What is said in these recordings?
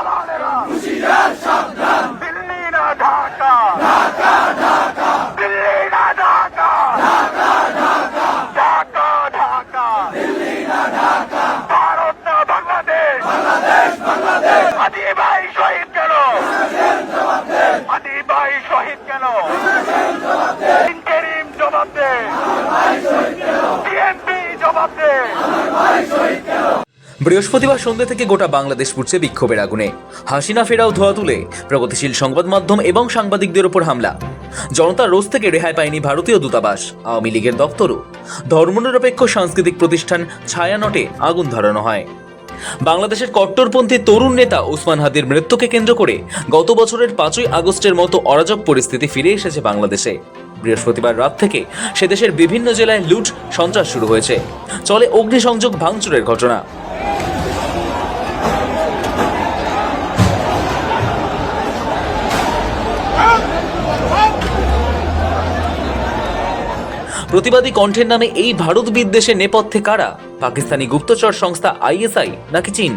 দালালেরা দিল্লি না ঢাকা দিল্লি না ঢাকা ঢাকা ঢাকা ভারত না বাংলাদেশ আদি ভাই শহীদ কেন আদি ভাই শহীদ কেন ইন্টারিম জবাব দে বিএনপি জবাব দে বৃহস্পতিবার সন্ধ্যে থেকে গোটা বাংলাদেশ পুড়ছে বিক্ষোভের আগুনে। হাসিনা ফেরাও ধোয়া তুলে, প্রগতিশীল সংবাদ মাধ্যম এবং সাংবাদিকদের ওপর হামলা। জনতার রোজ থেকে রেহাই পায়নি ভারতীয় দূতাবাস, আওয়ামী লীগের দপ্তরও। ধর্মনিরপেক্ষ সাংস্কৃতিক প্রতিষ্ঠান ছায়ানটে আগুন ধরানো হয়। বাংলাদেশের কট্টরপন্থী তরুণ নেতা ওসমান হাদির মৃত্যুকে কেন্দ্র করে গত বছরের পাঁচই আগস্টের মতো অরাজক পরিস্থিতি ফিরে এসেছে বাংলাদেশে। বৃহস্পতিবার রাত থেকে সে দেশের বিভিন্ন জেলায় লুট, সন্ত্রাস শুরু হয়েছে। চলে অগ্নিসংযোগ ভাঙচুরের ঘটনা। প্রতিবাদী কণ্ঠের নামে এই ভারত বিদ্বেষের নেপথ্যে কারা? পাকিস্তানি গুপ্তচর সংস্থা আইএসআই নাকি চীন?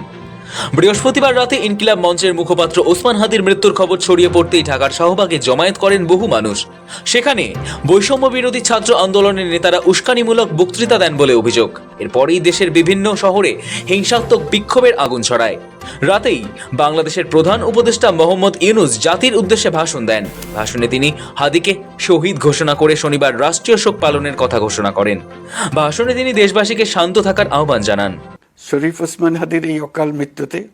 বৃহস্পতিবার রাতে ইনকিলাব মঞ্চের মুখপাত্র ওসমান হাদির মৃত্যুর খবর ছড়িয়ে পড়তেই ঢাকার শাহবাগে জমায়েত করেন বহু মানুষ। সেখানে বৈষম্য বিরোধী ছাত্র আন্দোলনের নেতারা উস্কানিমূলক বক্তৃতা দেন বলে অভিযোগ। এরপরেই দেশের বিভিন্ন শহরে হিংসাত্মক বিক্ষোভের আগুন ছড়ায়। রাতেই বাংলাদেশের প্রধান উপদেষ্টা মোহাম্মদ ইউনুস জাতির উদ্দেশ্যে ভাষণ দেন। ভাষণে তিনি হাদিকে শহীদ ঘোষণা করে শনিবার রাষ্ট্রীয় শোক পালনের কথা ঘোষণা করেন। ভাষণে তিনি দেশবাসীকে শান্ত থাকার আহ্বান জানান। শরীফ ওসমান হাদির এই অকাল মৃত্যুতে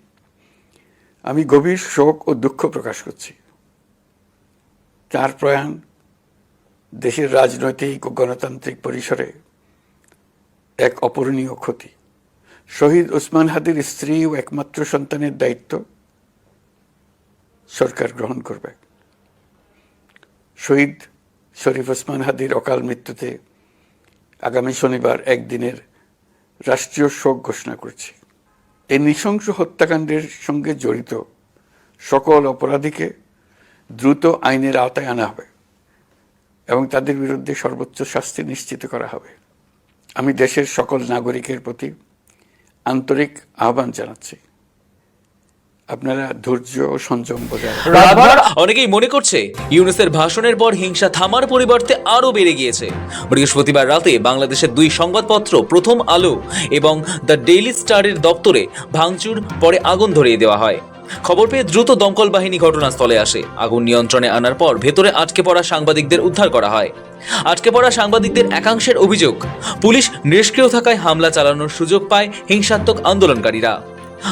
আমি গভীর শোক ও দুঃখ প্রকাশ করছি। তার প্রয়াণ দেশের রাজনৈতিক ও গণতান্ত্রিক পরিসরে এক অপূরণীয় ক্ষতি। শহীদ ওসমান হাদির স্ত্রী ও একমাত্র সন্তানের দায়িত্ব সরকার গ্রহণ করবে। শহীদ শরীফ ওসমান হাদির অকাল মৃত্যুতে আগামী শনিবার একদিনের রাষ্ট্রীয় শোক ঘোষণা করেছে। এই নৃশংস হত্যাকাণ্ডের সঙ্গে জড়িত সকল অপরাধীকে দ্রুত আইনের আওতায় আনা হবে এবং তাদের বিরুদ্ধে সর্বোচ্চ শাস্তি নিশ্চিত করা হবে। আমি দেশের সকল নাগরিকের প্রতি আন্তরিক আহ্বান জানাচ্ছি। আপনারা ধৈর্য সংযম বজায় অনেকেই মনে করছে ইউনুসের ভাষণের পর হিংসা থামার পরিবর্তে আরও বেড়ে গিয়েছে। বৃহস্পতিবার রাতে বাংলাদেশের দুই সংবাদপত্র, প্রথম আলো এবং দ্য ডেইলি স্টারের দপ্তরে ভাঙচুর, পরে আগুন ধরিয়ে দেওয়া হয়। খবর পেয়ে দ্রুত দমকল বাহিনী ঘটনাস্থলে আসে। আগুন নিয়ন্ত্রণে আনার পর ভেতরে আটকে পড়া সাংবাদিকদের উদ্ধার করা হয়। আটকে পড়া সাংবাদিকদের একাংশের অভিযোগ, পুলিশ নিষ্ক্রিয় থাকায় হামলা চালানোর সুযোগ পায় হিংসাত্মক আন্দোলনকারীরা।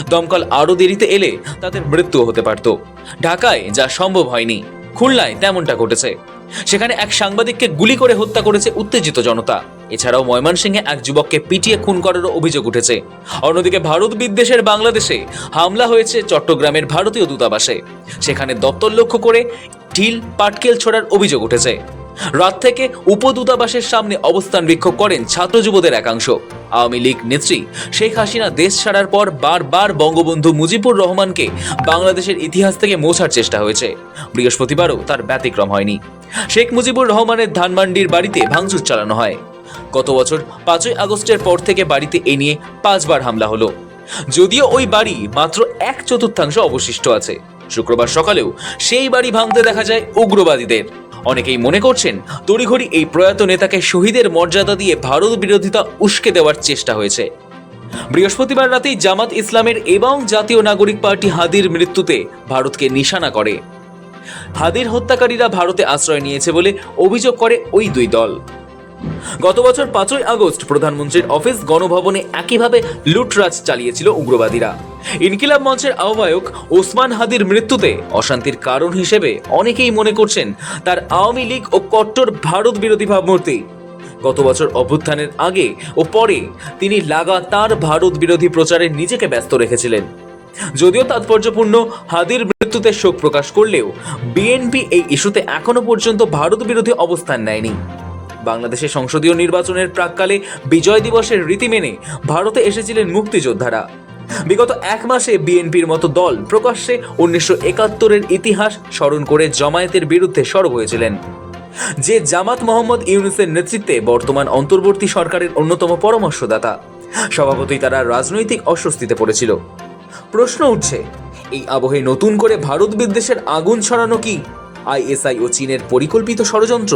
দমকল আরও দেরিতে এলে তাদের মৃত্যু হতে পারত। ঢাকায় যা সম্ভব হয়নি, খুলনায় তেমনটা ঘটেছে। সেখানে এক সাংবাদিককে গুলি করে হত্যা করেছে উত্তেজিত জনতা। এছাড়াও ময়মনসিংহে এক যুবককে পিটিয়ে খুন করারও অভিযোগ উঠেছে। অন্যদিকে ভারত বিদ্বেষের বাংলাদেশে হামলা হয়েছে চট্টগ্রামের ভারতীয় দূতাবাসে। সেখানে দপ্তর লক্ষ্য করে ঢিল, পাটকেল ছোড়ার অভিযোগ উঠেছে। রাত থেকে উপদূতাবাসের সামনে অবস্থান বিক্ষোভ করেন ছাত্র যুবদের একাংশ। আওয়ামী লীগ নেত্রী শেখ হাসিনা দেশ ছাড়ার পর বারবার বঙ্গবন্ধু মুজিবুর রহমানকে বাংলাদেশের ইতিহাস থেকে মোছার চেষ্টা হয়েছে। বৃহস্পতিবারও তার ব্যতিক্রম হয়নি। শেখ মুজিবুর রহমানের ধানমান্ডির বাড়িতে ভাঙচুর চালানো হয়। গত বছর পাঁচই আগস্টের পর থেকে বাড়িতে এ নিয়ে পাঁচবার হামলা হলো। যদিও ওই বাড়ি মাত্র এক চতুর্থাংশ অবশিষ্ট আছে। শুক্রবার সকালেও সেই বাড়ি ভাঙতে দেখা যায় উগ্রবাদীদের। অনেকেই মনে করছেন তড়িঘড়ি এই প্রয়াত নেতাকে শহীদের মর্যাদা দিয়ে ভারত বিরোধিতা উস্কে দেওয়ার চেষ্টা হয়েছে। বৃহস্পতিবার রাতেই জামাত ইসলামের এবং জাতীয় নাগরিক পার্টি হাদির মৃত্যুতে ভারতকে নিশানা করে। হাদির হত্যাকারীরা ভারতে আশ্রয় নিয়েছে বলে অভিযোগ করে ওই দুই দল। গত বছর পাঁচই আগস্ট প্রধানমন্ত্রীর অফিস গণভবনে একইভাবে লুটরাজ চালিয়েছিল উগ্রবাদীরা। ইনকিলাব মঞ্চের আহ্বায়ক ওসমান হাদির মৃত্যুতে অশান্তির কারণ হিসেবে অনেকেই মনে করছেন তার আওয়ামী লীগ ও কট্টর ভারত বিরোধী ভাবমূর্তি। গত বছর অভ্যুত্থানের আগে ও পরে তিনি লাগাতার ভারত বিরোধী প্রচারে নিজেকে ব্যস্ত রেখেছিলেন। যদিও তাৎপর্যপূর্ণ, হাদির মৃত্যুতে শোক প্রকাশ করলেও বিএনপি এই ইস্যুতে এখনও পর্যন্ত ভারত বিরোধী অবস্থান নেয়নি। বাংলাদেশের সংসদীয় নির্বাচনের প্রাককালে বিজয় দিবসের রীতি মেনে ভারতে এসেছিলেন মুক্তিযোদ্ধারা। বিগত এক মাসে বিএনপির মতো দল প্রকাশ্যে উনিশশো একাত্তরের ইতিহাস স্মরণ করে জমায়েতের বিরুদ্ধে সরব হয়েছিলেন। যে জামাত মোহাম্মদ ইউনুসের নেতৃত্বে বর্তমান অন্তর্বর্তী সরকারের অন্যতম পরামর্শদাতা, স্বভাবতই তারা রাজনৈতিক অস্বস্তিতে পড়েছিল। প্রশ্ন উঠছে, এই আবহে নতুন করে ভারত বিদ্বেষের আগুন ছড়ানো কি? আইএসআই ও চীনের পরিকল্পিত ষড়যন্ত্র?